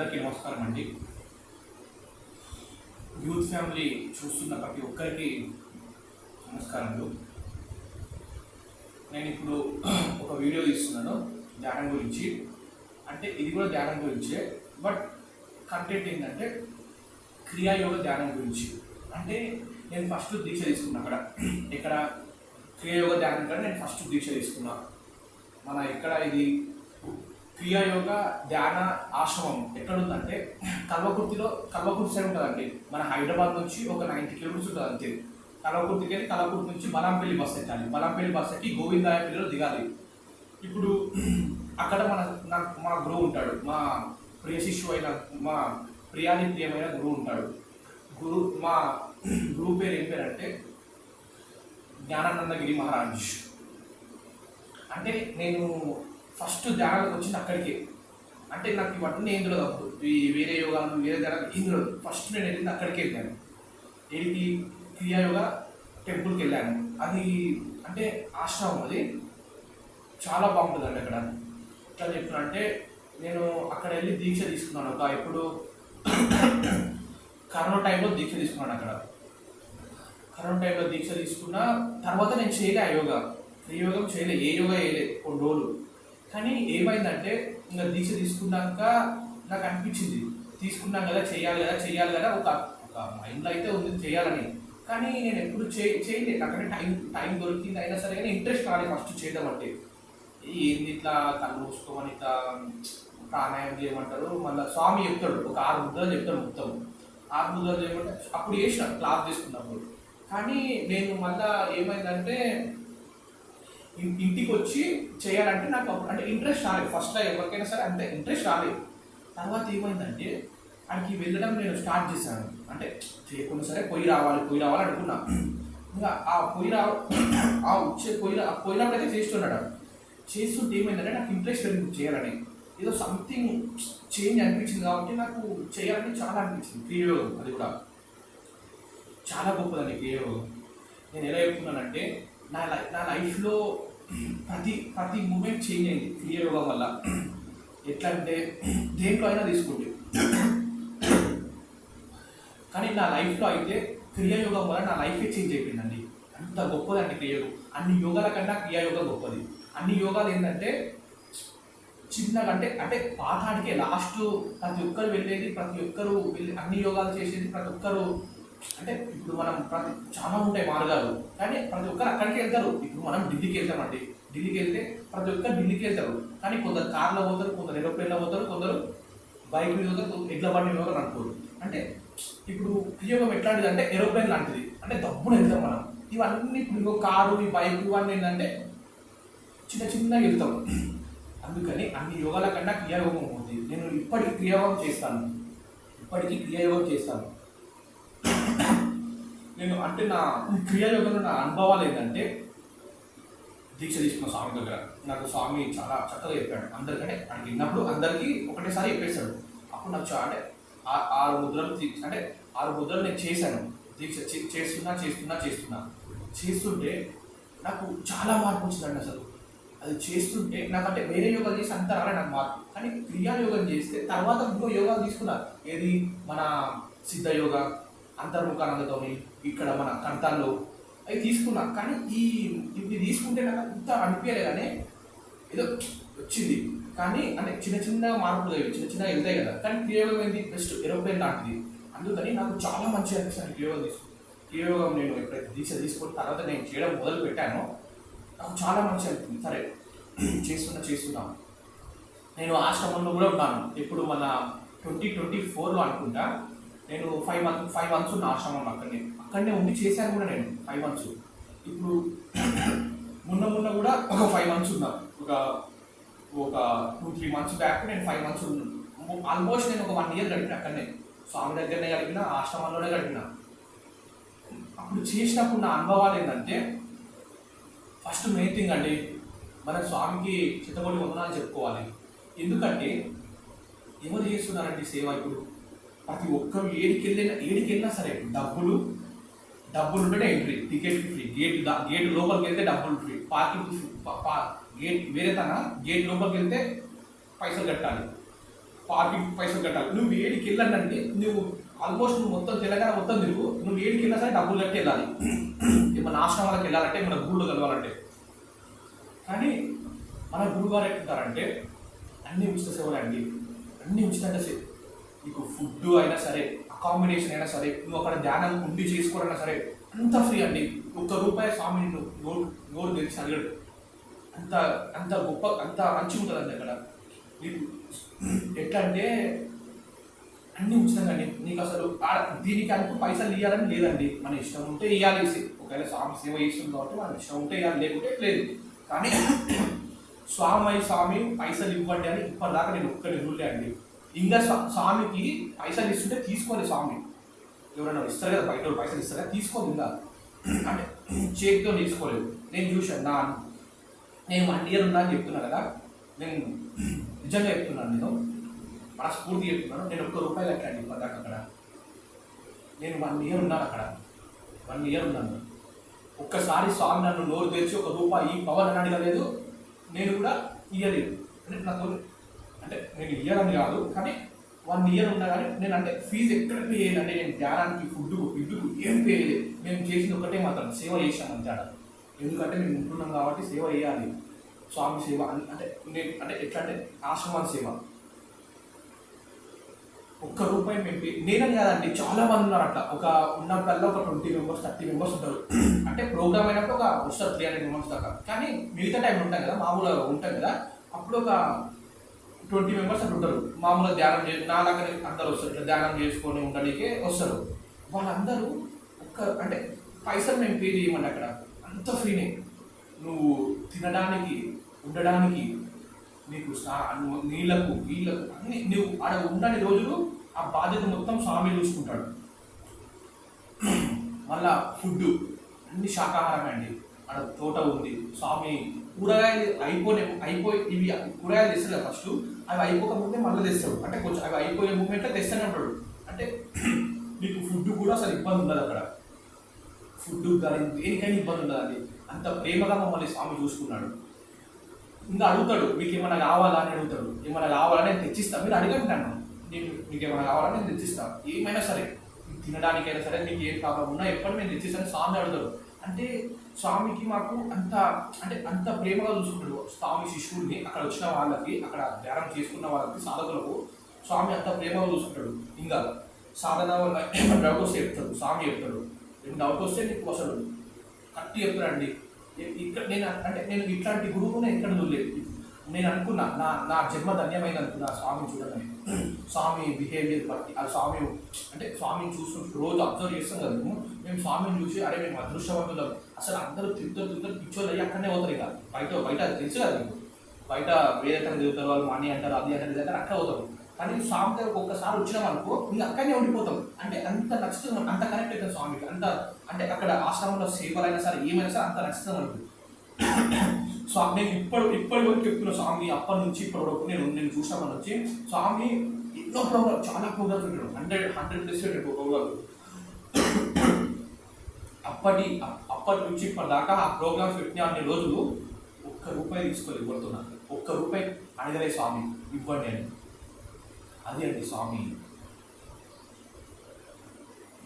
అందరికీ నమస్కారం అండి. యూత్ ఫ్యామిలీ చూస్తున్న ప్రతి ఒక్కరికి నమస్కారములు. నేను ఇప్పుడు ఒక వీడియో తీస్తున్నాను ధ్యానం గురించి. అంటే ఇది కూడా ధ్యానం గురించే బట్ కంటెంట్ ఏంటంటే క్రియాయోగ ధ్యానం గురించి. అంటే నేను ఫస్ట్ దీక్ష తీసుకున్నా అక్కడ. ఇక్కడ క్రియాయోగ ధ్యానం కూడా నేను ఫస్ట్ దీక్ష తీసుకున్నా. మన ఎక్కడ ఇది క్రియాయోగ ధ్యాన ఆశ్రమం ఎక్కడుందంటే కల్వకుర్తిలో కల్వకుర్తి సైడ్ ఉంటుందండి. మన హైదరాబాద్ నుంచి ఒక నైంటీ కిలోమీటర్స్ ఉంటుంది అంతే కల్వకుర్తికి వెళ్ళి కల్వకుర్తి నుంచి బలంపల్లి బస్ ఎక్కాలి. బలంపల్లి బస్ ఎక్కి గోవిందాయపల్లిలో దిగాలి. ఇప్పుడు అక్కడ మన మా గురువు ఉంటాడు. మా ప్రియ శిష్యు అయిన మా ప్రియాని ప్రియమైన గురువు ఉంటాడు. గురు మా గురువు పేరు ఏం పేరు అంటే జ్ఞానానందగిరి మహారాజ్. అంటే నేను ఫస్ట్ ధ్యానానికి వచ్చింది అక్కడికే. అంటే నాకు ఇవన్నీ ఏం తెలియదు ఈ వేరే యోగాలు వేరే ధ్యానాలు ఏం తెలియదు ఫస్ట్ నేను వెళ్ళింది అక్కడికే వెళ్ళాను. ఏడికి క్రియాయోగ టెంపుల్కి వెళ్ళాను. అది అంటే ఆశ్రమం అది. చాలా బాగుంటుందండి అక్కడ. ఎట్లా చెప్తున్నా అంటే నేను అక్కడ వెళ్ళి దీక్ష తీసుకున్నాను. ఒక ఇప్పుడు కరోనా టైంలో దీక్ష తీసుకున్నాను అక్కడ. కరోనా టైంలో దీక్ష తీసుకున్న తర్వాత నేను చేయలే ఆ యోగా. ఏ యోగం చేయలే. ఏ యోగా వేయలే కొన్ని రోజులు. కానీ ఏమైందంటే ఇంకా దీక్ష తీసుకున్నాక నాకు అనిపించింది తీసుకున్నాం కదా చేయాలి కదా చేయాలి కదా ఒక ఒక మైండ్లో అయితే ఉంది చేయాలని. కానీ నేను ఎప్పుడు చే చేయలేదు నాకంటే టైం టైం దొరికింది అయినా సరే కానీ ఇంట్రెస్ట్ రాలేదు ఫస్ట్ చేయడం అంటే. ఏంది ఇట్లా కళ్ళు మూసుకోమని ఇట్లా ప్రాణాయామం చేయమంటారు. మళ్ళీ స్వామి చెప్తాడు ఒక ఆరు ముద్రలు చెప్తాడు మొత్తం. ఆరు ముద్రలు చేయమంటే అప్పుడు చేసిన క్లాస్ చేసుకున్నప్పుడు. కానీ నేను మళ్ళీ ఏమైందంటే ఇంటికి వచ్చి చేయాలంటే నాకు అంటే ఇంట్రెస్ట్ రాలేదు. ఫస్ట్ ఎవరికైనా సరే అంత ఇంట్రెస్ట్ రాలేదు. తర్వాత ఏమైందంటే అక్కడికి వెళ్ళడం నేను స్టార్ట్ చేశాను. అంటే చేయకుండా సరే పొయ్యి రావాలి పొయ్యి రావాలి అనుకున్నా. ఇంకా ఆ పొయ్యి రా ఆ వచ్చే పొయ్యి ఆ పోయినప్పుడు అయితే చేస్తున్నాడు చేస్తుంటే ఏమైందంటే నాకు ఇంట్రెస్ట్ పెరిగింది చేయాలని. ఏదో సంథింగ్ చేంజ్ అనిపించింది కాబట్టి నాకు చేయాలని చాలా అనిపించింది. క్రియోగం అది కూడా. చాలా గొప్పదండి క్రియోగం నేను ఎలా చెప్తున్నానంటే నా లై నా లైఫ్లో ప్రతి ప్రతి మూమెంట్ చేంజ్ అయింది. క్రియాయోగం వల్ల. ఎట్లా అంటే దేంట్లో అయినా తీసుకుంటే. కానీ నా లైఫ్లో అయితే క్రియాయోగం వల్ల నా లైఫే చేంజ్ అయిపోయిందండి. అంత గొప్పదండి క్రియాయోగం. అన్ని యోగాల కన్నా క్రియాయోగం గొప్పది. అన్ని యోగాలు ఏంటంటే చిన్నగా అంటే అంటే పాఠానికి లాస్ట్ ప్రతి ఒక్కరు వెళ్ళేది ప్రతి ఒక్కరు వెళ్ళి అన్ని యోగాలు చేసేది ప్రతి ఒక్కరు అంటే ఇప్పుడు మనం ప్రతి చాలా ఉంటాయి మార్గాలు. కానీ ప్రతి ఒక్కరు అక్కడికి వెళ్తారు. ఇప్పుడు మనం ఢిల్లీకి వెళ్తామండి. ఢిల్లీకి వెళ్తే ప్రతి ఒక్కరు ఢిల్లీకి వెళ్తారు. కానీ కొందరు కార్లో పోతారు కొందరు ఏరోప్లేన్లో పోతారు కొందరు బైక్ మీద పోతారు ఎడ్ల బండి మీద పోతారు అనుకోరు. అంటే ఇప్పుడు ప్రయోగం ఎట్లాంటిది అంటే ఏరోప్లేన్ లాంటిది. అంటే డబ్బులు వెళ్తాం మనం. ఇవన్నీ ఇప్పుడు ఇంకో కారు ఈ బైక్ ఇవన్నీ ఏంటంటే చిన్న చిన్నగా వెళ్తాం. అందుకని అన్ని యోగాల కన్నా క్రియాయోగం ఉంది నేను ఇప్పటికీ క్రియాయోగం చేస్తాను. ఇప్పటికీ క్రియాయోగం చేస్తాను. నేను అంటే నా ఈ క్రియాయోగంలో నా అనుభవాలు ఏంటంటే దీక్ష తీసుకున్న స్వామి దగ్గర. నాకు స్వామి చాలా చక్కగా చెప్పాడు. అందరికంటే అక్కడికి విన్నప్పుడు అందరికీ ఒకటేసారి చెప్పేశాడు. అప్పుడు నాకు అంటే ఆ- ఆరు ముద్రలు అంటే ఆరు ముద్రలు నేను చేశాను. దీక్ష చే- చేస్తున్నా చేస్తున్నా చేస్తున్నా. చేస్తుంటే నాకు చాలా మార్పు వచ్చిందండి అసలు. అది చేస్తుంటే నాకంటే వేరే యోగాలు చేసి అంత రాలే నాకు మార్పు. కానీ క్రియా యోగం చేస్తే తర్వాత ఇంకో యోగాలు తీసుకున్నా. ఏది? మన సిద్ధ యోగా అంతర్ముఖానందతోని ఇక్కడ మన కంఠాల్లో అవి తీసుకున్నా. కానీ ఈ ఇవి తీసుకుంటే నాకు అంత అనిపించలే కానీ ఏదో వచ్చింది. కానీ అంటే చిన్న చిన్న మార్పులు అవి చిన్న చిన్న వెళ్తాయి కదా. కానీ క్రియోగం ఏంది? బెస్ట్ ఏరోప్లేన్ లాంటిది. అందుకని నాకు చాలా మంచిగా అనిపిస్తుంది క్రియోగం తీసుకు క్రియోగం నేను ఎప్పుడైతే దీక్ష తీసుకున్న తర్వాత నేను చేయడం మొదలు పెట్టానో నాకు చాలా మంచి అనిపించింది. సరే చేస్తున్నా చేస్తున్నాం. నేను ఆశ్రమంలో కూడా ఉన్నాను ఇప్పుడు మన ట్వంటీ ట్వంటీ ఫోర్లో అనుకుంటా. నేను ఫైవ్ మంత్ ఫైవ్ మంత్స్ ఉన్న ఆశ్రమం అక్కడనే. అక్కడనే ఉండి చేశాను కూడా నేను ఫైవ్ మంత్స్ ఇప్పుడు మొన్న మొన్న కూడా ఒక ఫైవ్ మంత్స్ ఉన్నా. ఒక ఒక టూ త్రీ మంత్స్ బ్యాక్ నేను ఫైవ్ మంత్స్ ఉన్నాను ఆల్మోస్ట్ నేను ఒక వన్ ఇయర్ గడిపిన అక్కడనే. స్వామి దగ్గరనే గడిపిన ఆశ్రమంలోనే గడిపిన. అప్పుడు చేసినప్పుడు నా అనుభవాలు ఏంటంటే ఫస్ట్ మెయిన్ థింగ్ అండి మన స్వామికి చిత్తగొడి వందనాలు చెప్పుకోవాలి. ఎందుకంటే ఎవరు చేస్తున్నారండి సేవ ఇప్పుడు? ప్రతి ఒక్కరు ఏడికి వెళ్ళినా ఏడికి వెళ్ళినా సరే డబ్బులు డబ్బులు ఉంటేనే entry ticket free gate gate లోపలికి వెళ్తే డబ్బులు ఫ్రీ పార్కింగ్ ఫ్రీ గేట్ వేరే తన గేట్ లోపలికి వెళ్తే పైసలు కట్టాలి. పార్కింగ్ పైసలు కట్టాలి. నువ్వు ఏడికి వెళ్ళానండి నువ్వు ఆల్మోస్ట్ నువ్వు మొత్తం తెలంగాణ మొత్తం తిరుగు. నువ్వు ఏడికి వెళ్ళినా సరే డబ్బులు కట్టి వెళ్ళాలి. మన ఆశ్రమాలకు వెళ్ళాలంటే మన గుళ్ళు కలవాలంటే. కానీ మన గురుగారు ఎట్లుంటారంటే అన్నీ ఉచిత సేవలు అండి అన్ని ఉచితంగా సే నీకు ఫుడ్ అయినా సరే అకామిడేషన్ అయినా సరే నువ్వు అక్కడ ధ్యానం ఉండి చేసుకోవాలన్నా సరే అంత ఫ్రీ అండి. ఒక్క రూపాయి స్వామి నువ్వు నోరు నోరు తెలిసి అడగడు. అంత అంత గొప్ప అంత మంచి ఉంటుందండి అక్కడ. నీకు ఎట్లా అంటే అన్ని ఉచితంగా అండి నీకు అసలు దీనికి అంటూ పైసలు ఇవ్వాలని లేదండి. మన ఇష్టం ఉంటే ఇవ్వాలి ఒకవేళ స్వామి సేవ చేస్తుంది కాబట్టి మన ఇష్టం ఉంటే ఇవ్వాలి లేకుంటే లేదు. కానీ స్వామి స్వామి పైసలు ఇవ్వండి అని ఇప్పటిదాకా నేను ఒక్కటి రూలే అండి ఇంకా స్వామికి పైసలు ఇస్తుంటే తీసుకోండి స్వామి. ఎవరైనా ఇస్తారు కదా బయట పైసలు ఇస్తారా? తీసుకోండి ఇంకా. అంటే చేతితో తీసుకోలేదు నేను చూశాను నా నేను వన్ ఇయర్ ఉన్నా అని చెప్తున్నా కదా నేను నిజంగా చెప్తున్నాను నేను. మనస్ఫూర్తి చెప్తున్నాను నేను ఒక్క రూపాయి కట్టండి ఇప్పటిదాకా అక్కడ. నేను వన్ ఇయర్ ఉన్నాను అక్కడ. వన్ ఇయర్ ఉన్నాను. ఒక్కసారి స్వామి నన్ను నోరు తెరిచి ఒక రూపాయి పవన్ అని అడగలేదు నేను కూడా ఇయ్యలేదు. అంటే నాకు అంటే నేను ఇయ్యాలని కాదు కానీ వన్ ఇయర్ ఉన్నా కానీ నేను అంటే ఫీజు ఎక్కడ పే చేయలేదు అంటే నేను ధ్యానానికి ఫుడ్ ఫుడ్కు ఏం పే చేయలేదు. మేము చేసింది ఒకటే మాత్రం సేవ చేసాం అంతే ఎందుకంటే మేము ఉంటున్నాం కాబట్టి సేవ చేయాలి. స్వామి సేవ అని అంటే నేను అంటే ఎట్లా అంటే ఆశ్రమాల సేవ. ఒక్క రూపాయి మేము నేనని కాదండి చాలా మంది ఉన్నారు అట్లా. ఒక ఉన్నప్పుడల్లా ఒక ట్వంటీ మెంబర్స్ థర్టీ మెంబర్స్ ఉంటారు. అంటే ప్రోగ్రామ్ అయినప్పుడు ఒక వస్తారు త్రీ హండ్రెడ్ మెంబర్స్ దాకా. కానీ మిగతా టైం ఉంటాం కదా మామూలుగా ఉంటాం కదా అప్పుడు ఒక ట్వంటీ మెంబర్స్ అట్లా ఉంటారు. మామూలుగా ధ్యానం చే దగ్గర అందరూ వస్తారు. ఇట్లా ధ్యానం చేసుకొని ఉండడానికి వస్తారు. వాళ్ళందరూ ఒక్క అంటే పైసలు మేము పే చేయమండి అక్కడ. అంత ఫ్రీనే నువ్వు తినడానికి ఉండడానికి నీకు నీళ్ళకు నువ్వు నీళ్ళకు వీళ్ళకు అన్ని నువ్వు ఆడ ఉండని రోజులు ఆ బాధ్యత మొత్తం స్వామి చూసుకుంటాడు. మళ్ళా ఫుడ్ అన్ని శాకాహారమే అండి. ఆడ తోట ఉంది. స్వామి కూరగాయలు అయిపోయి అయిపోయి ఇవి కూరగాయలు తెస్తారు కదా ఫస్ట్ అవి అయిపోక ముందే మళ్ళీ తెస్తాడు అంటే కొంచెం అవి అయిపోయే మూమెంట్లో తెస్తూనే ఉంటాడు. అంటే మీకు ఫుడ్ కూడా అసలు ఇబ్బంది ఉండదు అక్కడ. ఫుడ్ కానీ దేనికైనా ఇబ్బంది ఉండదండి అంత ప్రేమగా మమ్మల్ని స్వామి చూసుకున్నాడు. ఇంకా అడుగుతాడు మీకు ఏమైనా కావాలా? అని అడుగుతాడు. ఏమైనా కావాలా? నేను తెచ్చిస్తాను మీరు అడగండి నన్ను. నేను మీకు ఏమైనా కావాలా? నేను తెచ్చిస్తాను ఏమైనా సరే. తినడానికైనా సరే మీకు ఏం ప్రాబ్లం ఉన్నా ఎప్పుడు నేను తెచ్చిస్తాను స్వామి అడుగుతాడు. అంటే స్వామికి మాకు అంత అంటే అంత ప్రేమగా చూసుకుంటాడు స్వామి శిష్యుడిని అక్కడ వచ్చిన వాళ్ళకి అక్కడ ధ్యానం చేసుకున్న వాళ్ళకి సాధకులకు స్వామి అంత ప్రేమగా చూసుకుంటాడు. ఇంకా సాధన వల్ల డౌట్ వస్తే చెప్తాడు. స్వామి చెప్తాడు. నేను డౌట్ వస్తే నీకు అసలు. కట్టి చెప్తాడండి. ఇక్కడ నేను అంటే నేను ఇట్లాంటి గురువుని ఎక్కడ చూడలేదు. నేను అనుకున్నా నా నా జన్మ ధన్యమైన అనుకున్నా స్వామిని చూడగానే. స్వామి బిహేవియర్ బట్టి ఆ స్వామి అంటే స్వామిని చూస్తుంటే రోజు అబ్జర్వ్ చేస్తాం కదా మేము. మేము స్వామిని చూసి అరే మేము అదృష్టవంతులం. అసలు అందరూ తిరుగుతారు తిరుగుతారు పిచ్చోళ్ళు అయ్యి అక్కడనే పోతారు ఇక. బయట బయట అది తెలుసు కదా మీకు. బయట వేరే ఎక్కడ తిరుగుతారు వాళ్ళు మనీ అంటారు అది అంటారు ఇది అంటారు అక్కడ పోతారు. కానీ స్వామి దగ్గరకు ఒక్కసారి వచ్చినాం అనుకో ఇంకా అక్కడనే ఉండిపోతాం. అంటే అంత నచ్చుతుంది అంత కనెక్ట్ అవుతుంది స్వామికి. అంత అంటే అక్కడ ఆశ్రమంలో సేవలైనా సరే ఏమైనా సరే అంత నచ్చుతుంది మనకు. స్వామి నేను ఇప్పటి ఇప్పటి వరకు చెప్తున్నా స్వామి అప్పటి నుంచి ఇప్పటి వరకు నేను నేను చూసామని వచ్చి స్వామి ఎన్నో ప్రోగ్రామ్ చాలా ప్రోగ్రామ్స్ ఉంటాడు హండ్రెడ్ హండ్రెడ్ ప్లస్ ప్రోగ్రామ్ అప్పటి అప్పటి నుంచి ఇప్పటిదాకా ఆ ప్రోగ్రామ్స్ పెట్టిన అన్ని రోజులు ఒక్క రూపాయి తీసుకోలేదు కొడుతున్నా ఒక్క రూపాయి అడగలే స్వామి ఇవ్వండి అని. అదే అండి స్వామి.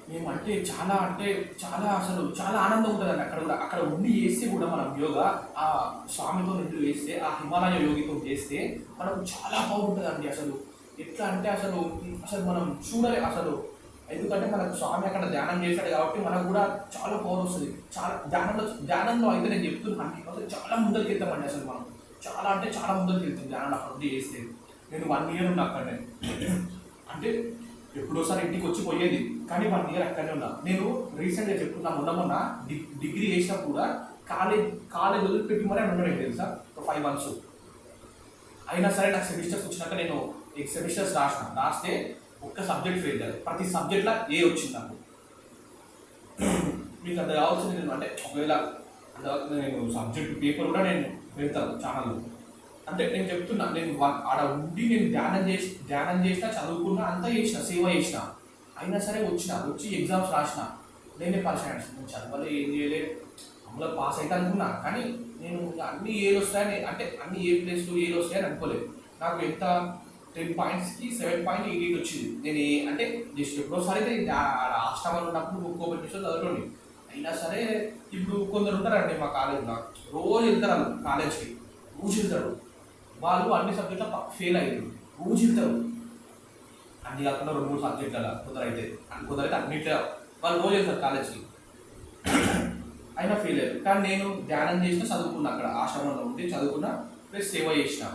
మేమంటే చాలా అంటే చాలా అసలు చాలా ఆనందం ఉంటుందండి అక్కడ కూడా. అక్కడ ఉండి చేస్తే కూడా మనం యోగా ఆ స్వామితో నిండు వేస్తే ఆ హిమాలయ యోగితో చేస్తే మనకు చాలా బాగుంటుందండి అసలు. ఎట్లా అంటే అసలు అసలు మనం చూడలే అసలు. ఎందుకంటే మనకు స్వామి అక్కడ ధ్యానం చేశాడు కాబట్టి మనకు కూడా చాలా పవర్ వస్తుంది. చాలా ధ్యానంలో ధ్యానంలో అయితే నేను చెప్తున్నాను హండ్రెడ్ పర్సెంట్ చాలా ముందరికి వెళ్తామండి అసలు మనం. చాలా అంటే చాలా ముందరికి వెళ్తాం ధ్యానం అక్కడ చేస్తే. నేను వన్ ఇయర్ ఉన్నా అక్కడనే. అంటే ఎప్పుడోసారి ఇంటికి వచ్చి పోయేది. కానీ వన్ ఇయర్ అక్కడనే ఉన్నా. నేను రీసెంట్గా చెప్తున్నా మొన్న మొన్న డి- డిగ్రీ చేసినప్పుడు కూడా కాలేజ్ కాలేజ్ వదిలిపెట్టి మరీ ఉండడం తెలుసా ఒక ఫైవ్ మంత్స్ అయినా సరే నాకు సెమిస్టర్స్ వచ్చినాక నేను సెమిస్టర్స్ రాసిన. రాస్తే ఒక్క సబ్జెక్ట్ ఫెయిల్ కాదు. ప్రతి సబ్జెక్ట్లో ఏ వచ్చింది నాకు మీకు అంత కావాల్సింది నేను అంటే ఒకవేళ అంత నేను సబ్జెక్ట్ పేపర్ కూడా నేను పెడతాను ఛానల్లో అంటే నేను చెప్తున్నా నేను ఆడ ఉండి నేను ధ్యానం చేసి ధ్యానం చేసిన చదువుకున్నా అంతా చేసిన సేవ చేసిన అయినా సరే వచ్చిన వచ్చి ఎగ్జామ్స్ రాసిన నేనే పాస్ అయ్యాను నేను చదవలే ఏం చేయలే అందులో పాస్ అయితే అనుకున్నా కానీ నేను అన్ని ఏలు వస్తాయని అంటే అన్ని ఏ ప్లేస్లు ఏలు వస్తాయని అనుకోలేదు. నాకు ఎంత టెన్ పాయింట్స్కి సెవెన్ పాయింట్ ఎయిట్ వచ్చింది. నేను ఏ- అంటే జస్ట్ ఎప్పుడోసారి అయితే ఆశ్రమంలో ఉన్నప్పుడు బుక్ ఓపెన్ చేసి చదవండి అయినా సరే ఇప్పుడు కొందరు ఉంటారండి మా కాలేజ్లో రోజు వెళ్తారు కాలేజ్కి రోజు వెళ్తారు. వాళ్ళు అన్ని సబ్జెక్టులో ఫెయిల్ అయ్యారు రోజు వెళ్తారు. అన్ని కాకుండా రెండు మూడు సబ్జెక్టుల కొందరైతే అయితే అని కొందరు అన్నిట్లో వాళ్ళు రోజు వెళ్తారు కాలేజ్కి అయినా ఫెయిల్ అయ్యారు. కానీ నేను ధ్యానం చేసిన చదువుకున్నా అక్కడ ఆశ్రమంలో ఉండి చదువుకున్నా ప్లస్ సేవ చేసిన.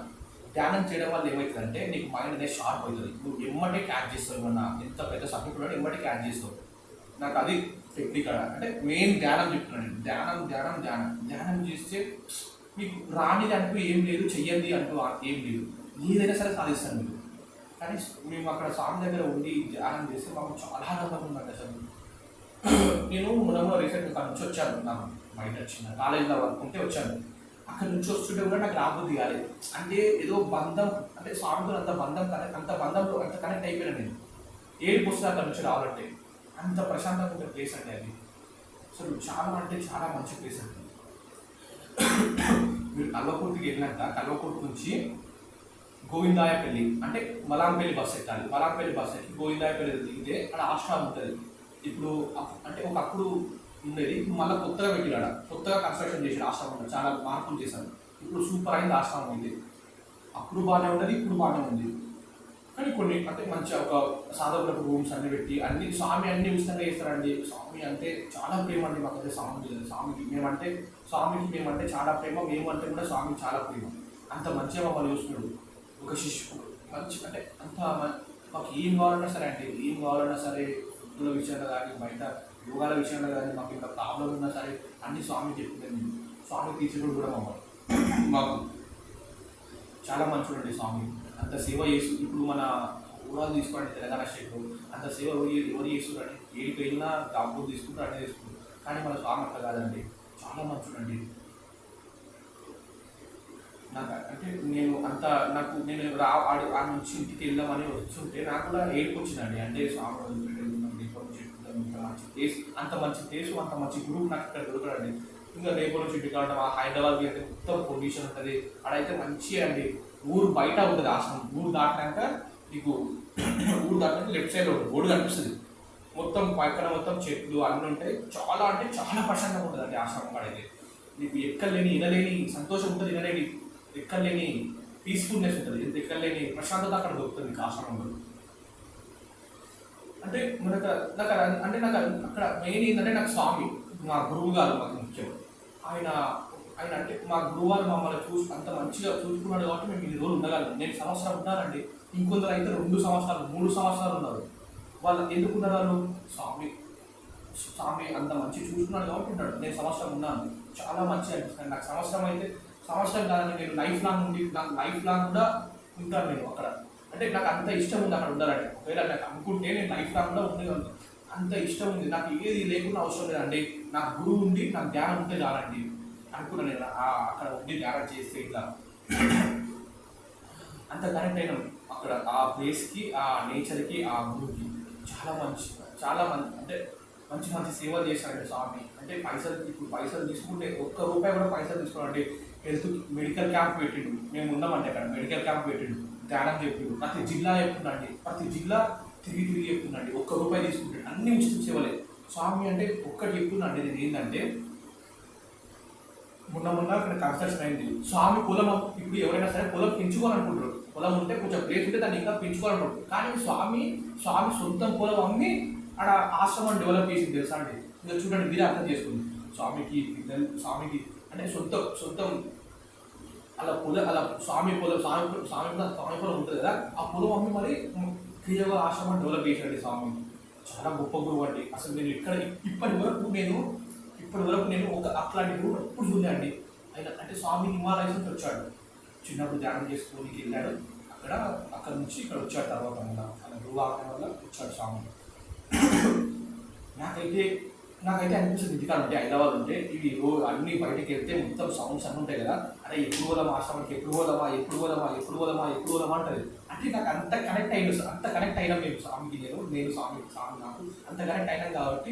ధ్యానం చేయడం వల్ల ఏమవుతుందంటే నీకు మైండ్ అనేది షార్ప్ అవుతుంది. నువ్వు ఎమ్మటే క్యాచ్ చేస్తావు ఏమన్నా? ఎంత పెద్ద సబ్జెక్ట్ ఉన్నాడు ఎమ్మటే క్యాచ్ చేస్తావు. నాకు అది టెక్నిక్ అడ అంటే మెయిన్ ధ్యానం చెప్తున్నాను ధ్యానం ధ్యానం ధ్యానం. ధ్యానం చేస్తే మీకు రానిది అంటూ ఏం లేదు చెయ్యండి అంటూ ఏం లేదు. ఏదైనా సరే సాధిస్తాను మీరు కానీ మేము అక్కడ స్వామి దగ్గర ఉండి ధ్యానం చేస్తే మాకు చాలా ఆనందంగా ఉందండి అసలు. నేను మొన్న రీసెంట్గా నుంచి వచ్చాను. నా బయట వచ్చిన కాలేజీలో వర్క్ ఉంటే వచ్చాను. అక్కడ నుంచి వస్తుంటే కూడా నాకు రాబోద్ది కాలేదు అంటే ఏదో బంధం అంటే స్వామితో అంత బంధం కనెక్ట్ అంత బంధంలో అంత కనెక్ట్ అయిపోయినా నేను. ఏడు పుస్తకం అక్కడ నుంచి రావాలంటే అంత ప్రశాంతంగా ఉండే ప్లేస్ అండి అది. అసలు చాలా అంటే చాలా మంచి ప్లేస్ అండి. మీరు కల్వకుర్తికి వెళ్ళినాక కల్వకుర్తి నుంచి గోవిందాయపల్లి అంటే మలాంపల్లి బస్ ఎక్కాలి. మలాంపల్లి బస్ ఎక్కి గోవిందాయపల్లి దిగితే అక్కడ ఆశ్రమం ఉంటుంది. ఇప్పుడు అప్- అంటే ఒకప్పుడు ఉండేది. మళ్ళీ కొత్తగా పెట్టినాడు. కొత్తగా కన్స్ట్రక్షన్ చేసిన ఆశ్రమం చాలా మార్పులు చేశాడు. ఇప్పుడు సూపర్ అయింది ఆశ్రమం ఉంది అప్పుడు బాగానే ఉండేది ఇప్పుడు బాగానే ఉంది. కానీ కొన్ని అంటే మంచిగా ఒక సాధకులకు రూమ్స్ అన్ని పెట్టి అన్ని స్వామి అన్ని ఉచితంగా చేస్తారండి. స్వామి అంటే చాలా ప్రేమ అండి మాకైతే స్వామి స్వామికి మేమంటే స్వామికి మేమంటే చాలా ప్రేమ మేము అంటే కూడా స్వామికి చాలా ప్రేమ. అంత మంచిగా మమ్మల్ని చూసుకున్నాడు ఒక శిష్యుడు. మంచి అంటే అంత మ- మాకు ఏం కావాలన్నా సరే అండి ఏం కావాలన్నా సరే ఫుడ్ల విషయంలో కానీ బయట యోగాల విషయంలో కానీ మాకు ఇంకా ప్రాబ్లం ఉన్నా సరే అన్ని స్వామి చెప్పింది స్వామి తీసుకుని కూడా మమ్మల్ని మాకు చాలా మంచిదండి స్వామి. అంత సేవ చేస్తూ ఇప్పుడు మన ఊరాలు తీసుకోండి తెలంగాణ స్టేట్లో అంత సేవ ఎవరు ఎవరు చేస్తున్నారండి ఏడికి వెళ్ళినా డబ్బులు తీసుకుంటారు అన్నీ తీసుకుంటారు. కానీ మన స్వామి అట్లా కాదండి. చాలా మంచిదండి నాకు అంటే నేను అంత నాకు నేను రా ఆ నుంచి ఇంటికి వెళ్దామని వస్తుంటే నాకు కూడా ఏడుపు వచ్చిందండి. అంటే స్వామి మంచి అంత మంచి దేశం అంత మంచి గ్రూప్ నాకు ఇక్కడ దొరకడండి. ఇంకా రేపటి నుంచి ఇంటికి రావడం ఆ హైదరాబాద్కి అయితే మొత్తం పొల్యూషన్ ఉంటుంది. అడైతే మంచిగా అండి. ఊరు బయట ఉంటుంది ఆశ్రమం. ఊరు దాటినాక నీకు ఊరు దాటినాక లెఫ్ట్ సైడ్ ఉంటుంది. రోడ్డు కనిపిస్తుంది. మొత్తం పక్కన మొత్తం చెట్లు అన్నీ ఉంటాయి. చాలా అంటే చాలా ప్రశాంతంగా ఉంటుంది అండి ఆశ్రమం కాడైతే నీకు ఎక్కడలేని వినలేని సంతోషం ఉంటుంది వినలేని ఎక్కర్లేని పీస్ఫుల్నెస్ ఉంటుంది. ఎక్కడలేని ప్రశాంతత అక్కడ దొరుకుతుంది నీకు ఆశ్రమంలో. అంటే మనకు నాకు అంటే నాకు అక్కడ మెయిన్ ఏంటంటే నాకు స్వామి మా గురువు గారు మాకు ముఖ్యం. ఆయన ఆయన అంటే మా గురువు గారు మమ్మల్ని చూసి అంత మంచిగా చూసుకున్నాడు కాబట్టి మేము ఇన్ని రోజులు ఉండగలం. నేను సంవత్సరం ఉన్నానండి ఇంకొందరు అయితే రెండు సంవత్సరాలు మూడు సంవత్సరాలు ఉన్నారు. వాళ్ళు ఎందుకు ఉన్నారు? వాళ్ళు స్వామి స్వామి అంత మంచి చూసుకున్నాడు కాబట్టి ఉన్నాడు. నేను సంవత్సరం ఉన్నాను. చాలా మంచి అనిపిస్తుంది. నాకు సంవత్సరం అయితే సంవత్సరం కాదని నేను లైఫ్ లాంగ్ ఉండి నాకు లైఫ్ లాంగ్ కూడా ఉంటాను నేను అక్కడ. అంటే నాకు అంత ఇష్టం ఉంది అక్కడ ఉండాలంటే. ఒకవేళ నాకు అనుకుంటే నేను లైఫ్ లాంగ్లో కూడా అంత. ఇష్టం ఉంది. నాకు ఏది లేకుండా అవసరం లేదండి. నాకు గురువు ఉండి నాకు ధ్యానం ఉంటే చాలండి. అనుకున్నాను నేను అక్కడ ఉండి ధ్యానం చేస్తే ఇట్లా. అంత కనెక్ట్ అయినాం అక్కడ ఆ ప్లేస్కి ఆ నేచర్కి ఆ గురువుకి చాలా మంచి చాలా మంచి అంటే మంచి మంచి సేవలు చేశాడు స్వామి. అంటే పైసలు ఇప్పుడు పైసలు తీసుకుంటే ఒక్క రూపాయి కూడా పైసలు తీసుకోవాలంటే హెల్త్ మెడికల్ క్యాంప్ పెట్టిండు. మేము ఉన్నామంటే అక్కడ మెడికల్ క్యాంప్ పెట్టిండు. ధ్యానం చెప్పిండు ప్రతి జిల్లా చెప్తున్నాండి ప్రతి జిల్లా తిరిగి తిరిగి చెప్తుండీ ఒక్క రూపాయి తీసుకుంటాడు అన్ని ఉచిత సేవలే. స్వామి అంటే ఒక్కటి చెప్తున్నాండి నేను ఏంటంటే మొన్న మొన్న అక్కడ కన్స్ట్రక్షన్ అయింది. స్వామి పొలం ఇప్పుడు ఎవరైనా సరే పొలం పెంచుకోవాలనుకుంటారు. పొలం ఉంటే కొంచెం ప్లేస్ ఉంటే దాన్ని ఇంకా పెంచుకోవాలనుకుంటారు. కానీ స్వామి స్వామి సొంతం పొలం అమ్మి అక్కడ ఆశ్రమం డెవలప్ చేసింది తెలుసా అండి? ఇంకా చూడండి మీరే అర్థం చేసుకుంది స్వామికి స్వామికి అంటే సొంత సొంతం అలా పొలం అలా స్వామి పొలం స్వామి స్వామి పొలం స్వామి పొలం ఉంటుంది కదా ఆ పొలం అమ్మి మరి క్రియగా ఆశ్రమం డెవలప్ చేశాడు స్వామి. చాలా గొప్ప గురువు అండి. అసలు నేను ఇక్కడ ఇప్పటి వరకు నేను ఇప్పటి వరకు నేను ఒక అట్లాంటి గురువు ఎప్పుడు చూడండి ఆయన అంటే స్వామి హిమాలయస్ వచ్చాడు. చిన్నప్పుడు ధ్యానం చేసుకోనికి వెళ్ళాడు. అక్కడ అక్కడ నుంచి ఇక్కడ వచ్చాడు తర్వాత మళ్ళీ. ఆయన గురువు ఆగడం వల్ల వచ్చాడు స్వామి. నాకైతే నాకైతే అనిపిస్తుంది ఇంటికాడ ఉంటే హైదరాబాద్ ఉంటే ఇవి రో అన్ని బయటకు వెళ్తే మొత్తం సౌండ్స్ అన్నీ ఉంటాయి కదా. అరే ఎప్పుడు పోదామా? ఆశ్రమానికి ఎప్పుడు పోదామా? ఎప్పుడు పోదామా? ఎప్పుడు పోదామా? ఎప్పుడు పోదామా అంటారు అంటే నాకు అంత కనెక్ట్ అయిన అంత కనెక్ట్ అయినా మేము స్వామికి నేను నేను స్వామి స్వామి నాకు అంత కనెక్ట్ అయినాం కాబట్టి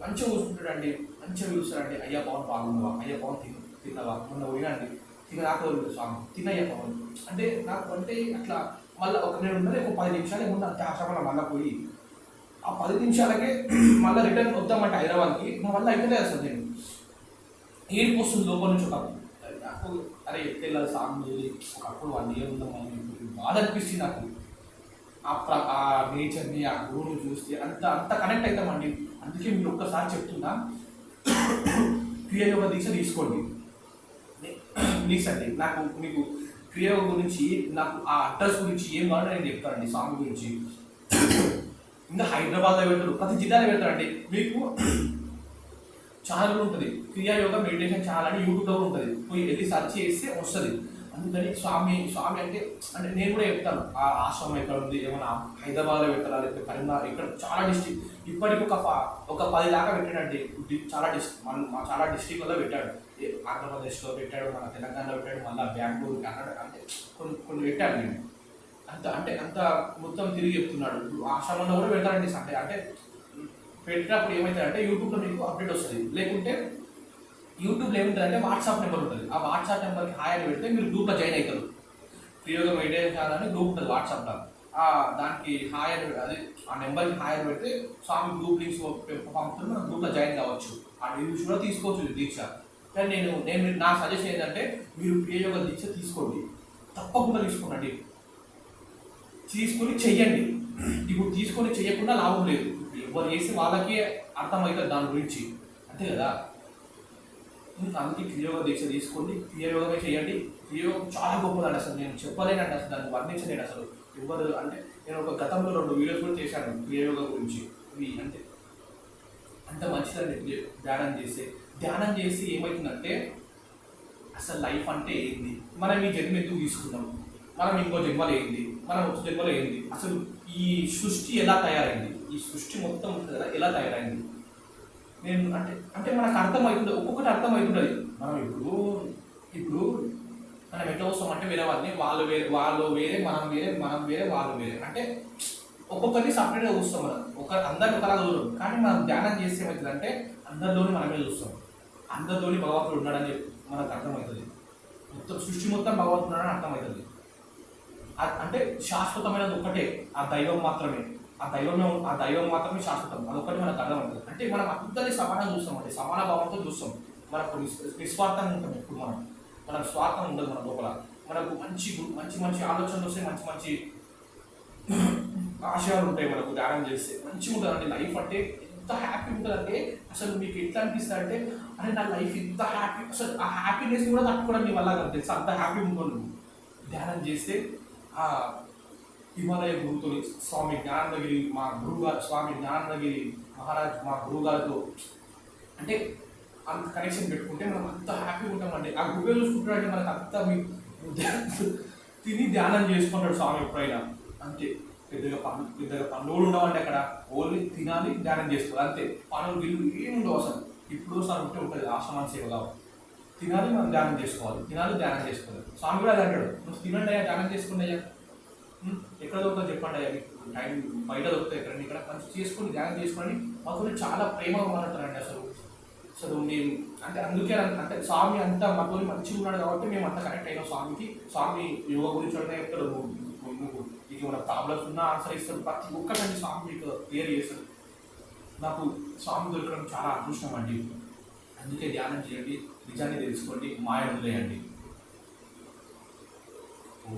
మంచిగా చూసుకుంటాడండి మంచిగా చూస్తాడండి. అయ్యా పవన్ బాగున్నావా అయ్యా పవన్ తిను తిన్నవా? మొన్న పోయినండి తినరాకపోయింది స్వామి. తినయ్యా పవన్ అంటే నాకు అంటే అట్లా మళ్ళీ ఒక నేను ఉన్నది ఒక పది నిమిషాలు ముందు అంతే ఆశ్రమంలో మళ్ళీ పోయి ఆ పది నిమిషాలకే మళ్ళీ రిటర్న్ వద్దామంటే హైదరాబాద్కి. నా వల్ల అయిపోతే అసలు నేను. ఏడుపు వస్తుంది లోపల నుంచి ఒక అప్పుడు అరే ఎట్లా సాంగ్ ఒకప్పుడు వన్ ఇయర్ అని బాధ అనిపిస్తుంది నాకు. ఆ ఆ నేచర్ని ఆ గురువుని చూస్తే అంత అంత కనెక్ట్ అవుతామండి అందుకే మీరు ఒక్కసారి చెప్తున్నా క్రియాయోగ దీక్ష తీసుకోండి. ప్లీజ్ అండి నాకు మీకు క్రియాయోగ గురించి నాకు ఆ అడ్రస్ గురించి ఏం కావాలో నేను చెప్తానండి స్వామి గురించి. ఇంకా హైదరాబాద్లో పెడతారు ప్రతి జిల్లాలో పెడతారండి. మీకు ఛానల్ ఉంటుంది. క్రియాయోగ మెడిటేషన్ ఛానల్ అని యూట్యూబ్లో కూడా ఉంటుంది. పోయి వెళ్ళి సర్చ్ చేస్తే వస్తుంది. అందుకని స్వామి స్వామి అంటే అంటే నేను కూడా చెప్తాను. ఆ ఆశ్రమం ఎక్కడ ఉంది? ఏమైనా హైదరాబాద్లో పెట్టాలా? లేకపోతే కరీంనగర్? ఇక్కడ చాలా డిస్టిక్ ఇప్పటికి ఒక ప- ఒక పది దాకా పెట్టాడండి. చాలా డిస్ట్రిక్ట్ మన మా చాలా డిస్టిక్లలో పెట్టాడు. ఆంధ్రప్రదేశ్లో పెట్టాడు మన తెలంగాణలో పెట్టాడు మళ్ళీ బెంగళూరు కర్ణాటక అంటే కొన్ని కొన్ని పెట్టాడు నేను. అంత అంటే అంత మొత్తం తిరిగి చెప్తున్నాడు. ఇప్పుడు ఆశ్రమంలో కూడా పెడతారండి సండే. అంటే పెట్టినప్పుడు ఏమవుతుందంటే యూట్యూబ్లో మీకు అప్డేట్ వస్తుంది. లేకుంటే యూట్యూబ్లో ఏముంటుందంటే వాట్సాప్ నెంబర్ ఉంటుంది. ఆ వాట్సాప్ నెంబర్కి హాయ్ అని పెడితే మీరు గ్రూప్లో జాయిన్ అవుతారు. ఫ్రీగా మెయింటైన్ చేయాలని గ్రూప్ ఉంటుంది వాట్సాప్లో. ఆ దానికి హాయ్ అని అది ఆ నెంబర్కి హాయ్ అని పెడితే స్వామి గ్రూప్ లింక్స్ పంపుతుంది మనం గ్రూప్లో జాయిన్ కావచ్చు. ఆ న్యూస్ కూడా తీసుకోవచ్చు దీక్ష. కానీ నేను నేను నా సజెషన్ ఏంటంటే మీరు ప్రియయోగ దీక్ష తీసుకోండి. తప్పకుండా తీసుకోండి తీసుకొని చెయ్యండి. ఇప్పుడు తీసుకొని చెయ్యకుండా లాభం లేదు. ఎవరు చేసి వాళ్ళకే అర్థమవుతుంది దాని గురించి. అంతే కదా? అందుకే క్రియోగ దీక్ష తీసుకోండి. క్రియోగమే చేయండి. క్రియోగం చాలా గొప్పదండి అసలు. నేను చెప్పలేనండి అసలు. దాన్ని వర్ణించలేను అసలు. ఎవరు అంటే నేను ఒక గతంలో రెండు వీడియోస్ కూడా చేశాను క్రియోగ గురించి. ఇవి అంటే అంత మంచిదండి ధ్యానం చేస్తే. ధ్యానం చేసి ఏమవుతుందంటే అసలు లైఫ్ అంటే ఏంది? మనం ఈ జన్మ ఎందుకు తీసుకున్నాం? మనం ఇంకో జన్మలో ఏంది? మనం ఒక జన్మలో ఏంది? అసలు ఈ సృష్టి ఎలా తయారైంది? ఈ సృష్టి మొత్తం ఉంటుంది కదా ఎలా తయారైంది? నేను అంటే అంటే మనకు అర్థమవుతుంది ఒక్కొక్కటి అర్థమవుతుంటుంది మనం ఇప్పుడు ఇప్పుడు మనం ఎట్లా వస్తాం అంటే వేరే వాళ్ళని వాళ్ళు వేరే వాళ్ళు వేరే మనం వేరే మనం వేరే వాళ్ళు వేరే. అంటే ఒక్కొక్కరిని సపరేట్గా చూస్తాం మనం. ఒక అందరిని ఒకలా చూడం కానీ మనం ధ్యానం చేస్తే ఏమవుతుందంటే అందరిలోని మనమే చూస్తాం. అందరిలోని భగవంతుడు ఉన్నాడని చెప్పి మనకు అర్థమవుతుంది మొత్తం సృష్టి మొత్తం భగవంతుడు ఉన్నాడని అర్థమవుతుంది అంటే శాశ్వతమైనది ఒక్కటే. ఆ దైవం మాత్రమే. ఆ దైవమే ఆ దైవం మాత్రమే శాశ్వతం. అదొకటి మనకు అర్థమవుతుంది. అంటే మనం అందరినీ సమానం చూస్తాం అండి. సమాన భావంతో చూస్తాం. మనకు నిస్వార్థం నిస్వార్థంగా ఉంటాం ఎప్పుడు మనం. మనకు స్వార్థం ఉండదు మన లోపల. మనకు మంచి మంచి మంచి ఆలోచనలు వస్తాయి మంచి మంచి ఆశయాలు ఉంటాయి మనకు ధ్యానం చేస్తే. మంచిగా ఉంటుందండి. లైఫ్ అంటే ఎంత హ్యాపీ ఉంటుందంటే అసలు మీకు ఎట్లా అనిపిస్తుంది అంటే అరే నా లైఫ్ ఎంత హ్యాపీ అసలు ఆ హ్యాపీనెస్ కూడా తట్టుకోవడం మీ వల్ల కాదు. అంత హ్యాపీ ఉంటుంది ధ్యానం చేస్తే హిమాలయ గురువుతో స్వామి జ్ఞానగిరి మా గురువుగారు స్వామి జ్ఞానగిరి మహారాజ్ మా గురువుగారితో అంటే అంత కనెక్షన్ పెట్టుకుంటే మనం అంత హ్యాపీగా ఉంటామండి. ఆ గురువే చూసుకుంటాడంటే మనకు అంత మీ తిని ధ్యానం చేసుకుంటాడు స్వామి ఎప్పుడైనా. అంతే. పెద్దగా పనులు పెద్దగా పనులు ఉండవండి అక్కడ. ఓన్లీ తినాలి ధ్యానం చేసుకోవాలి. అంతే. పనులు గిల్లు ఏమి ఉండవు అసలు. ఇప్పుడు సార్ ఉంటే ఉంటుంది. ఆశ్రమాన్ని సేవగా తినాలి మనం ధ్యానం చేసుకోవాలి. తినాలి ధ్యానం చేసుకోవాలి. స్వామి కూడా అది అంటాడు. నువ్వు తినండి అయ్యా ధ్యానం చేసుకోండి అయ్యా. ఎక్కడ దొరుకుతుంది చెప్పండి అది టైం బయట దొరుకుతాయి ఎక్కడ ఇక్కడ మంచి చేసుకుని ధ్యానం చేసుకోండి మా గురించి చాలా ప్రేమగా మాట్లాడతారండి అసలు. అసలు మేము అంటే అందుకే అంటే స్వామి అంతా మా గురించి మంచిగా ఉన్నాడు కాబట్టి మేము అంత కనెక్ట్ అయినాం స్వామికి. స్వామి యోగ గురించి అంటే ఎక్కడ ఇది మన ప్రాబ్లమ్స్ ఉన్నా ఆన్సర్ ఇస్తారు ప్రతి ఒక్కటండి స్వామి మీకు క్లియర్ చేస్తారు నాకు స్వామి దొరకడం చాలా అదృష్టం అండి. అందుకే ధ్యానం చేయండి నిజాన్ని తెలుసుకోండి మాయ వదిలేయండి ఓ